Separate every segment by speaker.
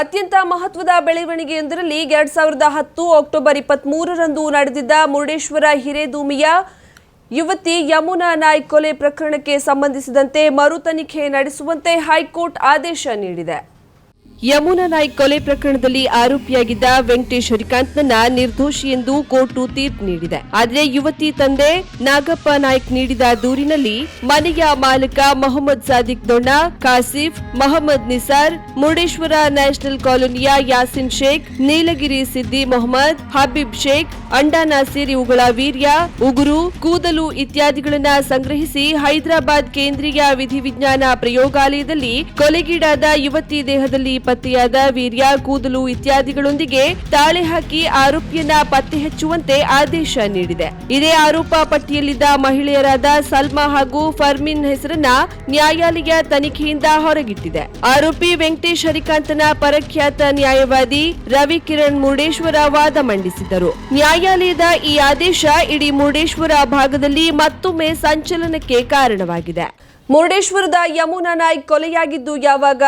Speaker 1: ಅತ್ಯಂತ ಮಹತ್ವದ ಬೆಳವಣಿಗೆಯೊಂದರಲ್ಲಿ ಎರಡ್ ಸಾವಿರದ ಹತ್ತು ಅಕ್ಟೋಬರ್ ಇಪ್ಪತ್ತ್ ಮೂರರಂದು ನಡೆದಿದ್ದ ಮುರುಡೇಶ್ವರ ಹಿರೇದೂಮಿಯ ಯುವತಿ ಯಮುನಾ ನಾಯ್ಕ್ ಕೊಲೆ ಪ್ರಕರಣಕ್ಕೆ ಸಂಬಂಧಿಸಿದಂತೆ ಮರು ತನಿಖೆ ನಡೆಸುವಂತೆ ಹೈಕೋರ್ಟ್ ಆದೇಶ ನೀಡಿದೆ. ಯಮುನಾ ನಾಯ್ಕ್ ಕೊಲೆ ಪ್ರಕರಣದಲ್ಲಿ ಆರೋಪಿಯಾಗಿದ್ದ ವೆಂಕಟೇಶ್ ಹರಿಕಾಂತ್ನನ್ನ ನಿರ್ದೋಷಿ ಎಂದು ಕೋರ್ಟು ತೀರ್ಪು ನೀಡಿದೆ. ಆದರೆ ಯುವತಿ ತಂದೆ ನಾಗಪ್ಪ ನಾಯ್ಕ್ ನೀಡಿದ ದೂರಿನಲ್ಲಿ ಮನೆಯ ಮಾಲಕ ಮೊಹಮ್ಮದ್ ಸಾದಿಕ್ ದೊಣ್ಣ, ಕಾಸಿಫ್, ಮೊಹಮ್ಮದ್ ನಿಸಾರ್, ಮುರುಡೇಶ್ವರ ನ್ಯಾಷನಲ್ ಕಾಲೋನಿಯ ಯಾಸಿನ್ ಶೇಖ್, ನೀಲಗಿರಿ ಸಿದ್ದಿ ಮೊಹಮ್ಮದ್, ಹಬೀಬ್ ಶೇಖ್ ಅಂಡಾ ನಾಸೀರ್ ಇವುಗಳ ವೀರ್ಯ, ಉಗುರು, ಕೂದಲು ಇತ್ಯಾದಿಗಳನ್ನ ಸಂಗ್ರಹಿಸಿ ಹೈದರಾಬಾದ್ ಕೇಂದ್ರೀಯ ವಿಧಿವಿಜ್ಞಾನ ಪ್ರಯೋಗಾಲಯದಲ್ಲಿ ಕೊಲೆಗೀಡಾದ ಯುವತಿ ದೇಹದಲ್ಲಿ ಪತ್ತೆಯಾದ ವೀರ್ಯ, ಕೂದಲು ಇತ್ಯಾದಿಗಳೊಂದಿಗೆ ತಾಳೆ ಹಾಕಿ ಆರೋಪಿಯನ್ನ ಪತ್ತೆ ಹಚ್ಚುವಂತೆ ಆದೇಶ ನೀಡಿದೆ. ಇದೇ ಆರೋಪ ಪಟ್ಟಿಯಲ್ಲಿದ್ದ ಮಹಿಳೆಯರಾದ ಸಲ್ಮಾ ಹಾಗೂ ಫರ್ಮಿನ್ ಹೆಸರನ್ನ ನ್ಯಾಯಾಲಯ ತನಿಖೆಯಿಂದ ಹೊರಗಿಟ್ಟಿದೆ. ಆರೋಪಿ ವೆಂಕಟೇಶ್ ಹರಿಕಾಂತನ ಪರಖ್ಯಾತ ನ್ಯಾಯವಾದಿ ರವಿ ಕಿರಣ್ ಮುರುಡೇಶ್ವರ ವಾದ ಮಂಡಿಸಿದ್ದರು. ನ್ಯಾಯಾಲಯದ ಈ ಆದೇಶ ಇಡೀ ಮುರುಡೇಶ್ವರ ಭಾಗದಲ್ಲಿ ಮತ್ತೊಮ್ಮೆ ಸಂಚಲನಕ್ಕೆ ಕಾರಣವಾಗಿದೆ. ಮುರುಡೇಶ್ವರದ ಯಮುನಾ ನಾಯ್ಕ್ ಕೊಲೆಯಾಗಿದ್ದು ಯಾವಾಗ?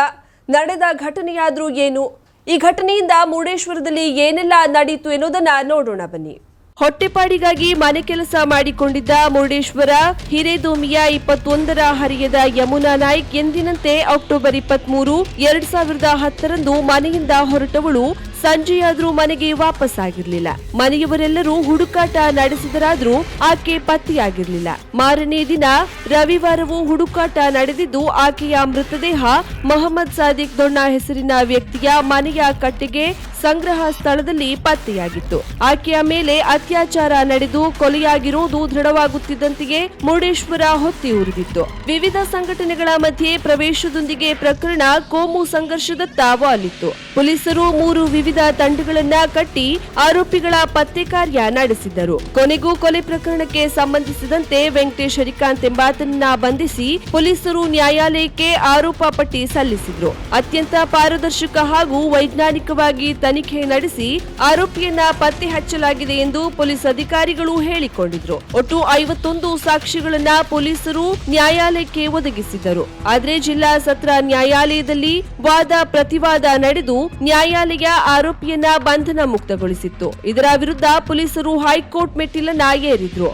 Speaker 1: ನಡೆದ ಘಟನೆಯಾದರೂ ಏನು? ಈ ಘಟನೆಯಿಂದ ಮುರುಡೇಶ್ವರದಲ್ಲಿ ಏನೆಲ್ಲ ನಡೆಯಿತು ಎನ್ನುವುದನ್ನ ನೋಡೋಣ ಬನ್ನಿ. ಹೊಟ್ಟೆಪಾಡಿಗಾಗಿ ಮನೆ ಕೆಲಸ ಮಾಡಿಕೊಂಡಿದ್ದ ಮುರುಡೇಶ್ವರ, ಹಿರೇದೋಮಿಯ ಇಪ್ಪತ್ತೊಂದರ ಹರಿಯದ ಯಮುನಾ ನಾಯ್ಕ್ ಎಂದಿನಂತೆ ಅಕ್ಟೋಬರ್ ಇಪ್ಪತ್ಮೂರು, ಎರಡ್ ಸಾವಿರದ ಹತ್ತರಂದು ಮನೆಯಿಂದ ಹೊರಟವಳು. ಸಂಜೆಯಾದ್ರೂ ಮನೆಗೆ ವಾಪಸ್ ಆಗಿರಲಿಲ್ಲ ಮನೆಯವರೆಲ್ಲರೂ ಹುಡುಕಾಟ ನಡೆಸಿದರಾದರೂ ಆಕೆ ಪತ್ತೆಯಾಗಿರಲಿಲ್ಲ. ಮಾರನೇ ದಿನ ರವಿವಾರವೂ ಹುಡುಕಾಟ ನಡೆದಿದ್ದು ಆಕೆಯ ಮೃತದೇಹ ಮೊಹಮ್ಮದ್ ಸಾದಿಕ್ ದೊಣ್ಣ ಹೆಸರಿನ ವ್ಯಕ್ತಿಯ ಮನೆಯ ಕಟ್ಟೆಗೆ ಸಂಗ್ರಹ ಸ್ಥಳದಲ್ಲಿ ಪತ್ತೆಯಾಗಿತ್ತು. ಆಕೆಯ ಮೇಲೆ ಅತ್ಯಾಚಾರ ನಡೆದು ಕೊಲೆಯಾಗಿರುವುದು ದೃಢವಾಗುತ್ತಿದ್ದಂತೆಯೇ ಮುರುಡೇಶ್ವರ ಹೊತ್ತಿ ಉರಿದಿತ್ತು. ವಿವಿಧ ಸಂಘಟನೆಗಳ ಮಧ್ಯೆ ಪ್ರವೇಶದೊಂದಿಗೆ ಪ್ರಕರಣ ಕೋಮು ಸಂಘರ್ಷದತ್ತ ವಾಲಿತ್ತು. ಪೊಲೀಸರು ಮೂರು ವಿವಿಧ ತಂಡಗಳನ್ನ ಕಟ್ಟಿ ಆರೋಪಿಗಳ ಪತ್ತೆ ಕಾರ್ಯ ನಡೆಸಿದ್ದರು. ಕೊನೆಗೂ ಕೊಲೆ ಪ್ರಕರಣಕ್ಕೆ ಸಂಬಂಧಿಸಿದಂತೆ ವೆಂಕಟೇಶ್ ಹರಿಕಾಂತ್ ಎಂಬಾತನನ್ನ ಬಂಧಿಸಿ ಪೊಲೀಸರು ನ್ಯಾಯಾಲಯಕ್ಕೆ ಆರೋಪ ಪಟ್ಟಿ ಸಲ್ಲಿಸಿದ್ರು. ಅತ್ಯಂತ ಪಾರದರ್ಶಕ ಹಾಗೂ ವೈಜ್ಞಾನಿಕವಾಗಿ ತನಿಖೆ ನಡೆಸಿ ಆರೋಪಿಯನ್ನ ಪತ್ತೆ ಹಚ್ಚಲಾಗಿದೆ ಎಂದು ಪೊಲೀಸ್ ಅಧಿಕಾರಿಗಳು ಹೇಳಿಕೊಂಡಿದ್ರು. ಒಟ್ಟು ಐವತ್ತೊಂದು ಸಾಕ್ಷಿಗಳನ್ನ ಪೊಲೀಸರು ನ್ಯಾಯಾಲಯಕ್ಕೆ ಒದಗಿಸಿದ್ದರು. ಆದರೆ ಜಿಲ್ಲಾ ಸತ್ರ ನ್ಯಾಯಾಲಯದಲ್ಲಿ ವಾದ ಪ್ರತಿವಾದ ನಡೆದು ನ್ಯಾಯಾಲಯ ಆರೋಪಿಯನ್ನ ಬಂಧನ ಮುಕ್ತಗೊಳಿಸಿತ್ತು ಇದರ ವಿರುದ್ಧ ಪೊಲೀಸರು ಹೈಕೋರ್ಟ್ ಮೆಟ್ಟಿಲನ್ನ ಏರಿದ್ರು.